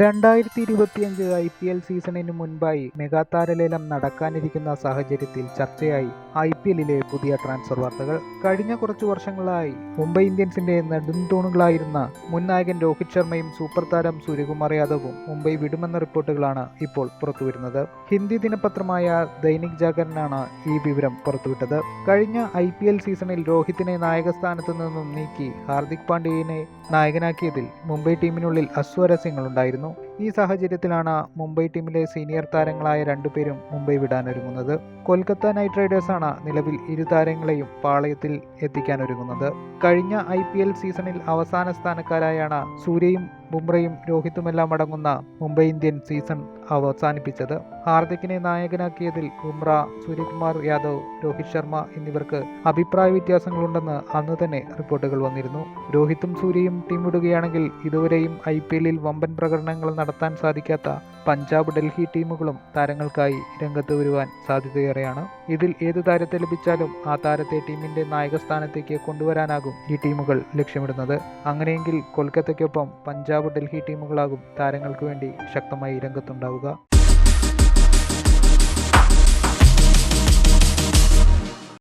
രണ്ടായിരത്തി ഇരുപത്തിയഞ്ച് I P L സീസണിന് മുൻപായി മെഗാതാരലേലം നടക്കാനിരിക്കുന്ന സാഹചര്യത്തിൽ ചർച്ചയായി. ഐ പി എല്ലിലെ പുതിയ ട്രാൻസ്ഫർ വാർത്തകൾ കഴിഞ്ഞ കുറച്ചു വർഷങ്ങളായി. മുംബൈ ഇന്ത്യൻസിന്റെ നെടുംതൂണുകളായിരുന്ന മുൻ നായകൻ രോഹിത് ശർമ്മയും സൂപ്പർ താരം സൂര്യകുമാർ യാദവും മുംബൈ വിടുമെന്ന റിപ്പോർട്ടുകളാണ് ഇപ്പോൾ പുറത്തുവരുന്നത്. ഹിന്ദി ദിനപത്രമായ ദൈനിക് ജാഗരനാണ് ഈ വിവരം പുറത്തുവിട്ടത്. കഴിഞ്ഞ ഐ പി എൽ സീസണിൽ രോഹിത്തിനെ നായകസ്ഥാനത്ത് നിന്നും നീക്കി ഹാർദിക് പാണ്ഡ്യയെ നായകനാക്കിയതിൽ മുംബൈ ടീമിനുള്ളിൽ അസ്വാരസ്യങ്ങളുണ്ടായിരുന്നു. ഈ സാഹചര്യത്തിലാണ് മുംബൈ ടീമിലെ സീനിയർ താരങ്ങളായ രണ്ടുപേരും മുംബൈ വിടാനൊരുങ്ങുന്നത് കൊൽക്കത്ത നൈറ്റ് റൈഡേഴ്സാണ് നിലവിൽ ഇരു താരങ്ങളെയും പാളയത്തിൽ എത്തിക്കാനൊരുങ്ങുന്നത് കഴിഞ്ഞ ഐ സീസണിൽ അവസാന സ്ഥാനക്കാരായാണ് സൂര്യയും ബുംറയും രോഹിത്തുമെല്ലാം അടങ്ങുന്ന മുംബൈ ഇന്ത്യൻ സീസൺ അവസാനിപ്പിച്ചത്. ഹാർദിക്കിനെ നായകനാക്കിയതിൽ ബുംറ സൂര്യകുമാർ യാദവ് രോഹിത് ശർമ്മ എന്നിവർക്ക് അഭിപ്രായ വ്യത്യാസങ്ങളുണ്ടെന്ന് അന്ന് തന്നെ റിപ്പോർട്ടുകൾ വന്നിരുന്നു. രോഹിത്തും സൂര്യയും ടീം വിടുകയാണെങ്കിൽ ഇതുവരെയും ഐ പി എല്ലിൽ വമ്പൻ പ്രകടനങ്ങൾ നടത്താൻ സാധിക്കാത്ത പഞ്ചാബ് ഡൽഹി ടീമുകളും താരങ്ങൾക്കായി രംഗത്ത് വരുവാൻ സാധ്യതയേറെയാണ്. ഇതിൽ ഏത് താരത്തെ ലഭിച്ചാലും ആ താരത്തെ ടീമിന്റെ നായകസ്ഥാനത്തേക്ക് കൊണ്ടുവരാനാകും ഈ ടീമുകൾ ലക്ഷ്യമിടുന്നത്. അങ്ങനെയെങ്കിൽ കൊൽക്കത്തയ്ക്കൊപ്പം പഞ്ചാബ് ഡൽഹി ടീമുകളാകും താരങ്ങൾക്ക് വേണ്ടി ശക്തമായി രംഗത്തുണ്ടാവുക.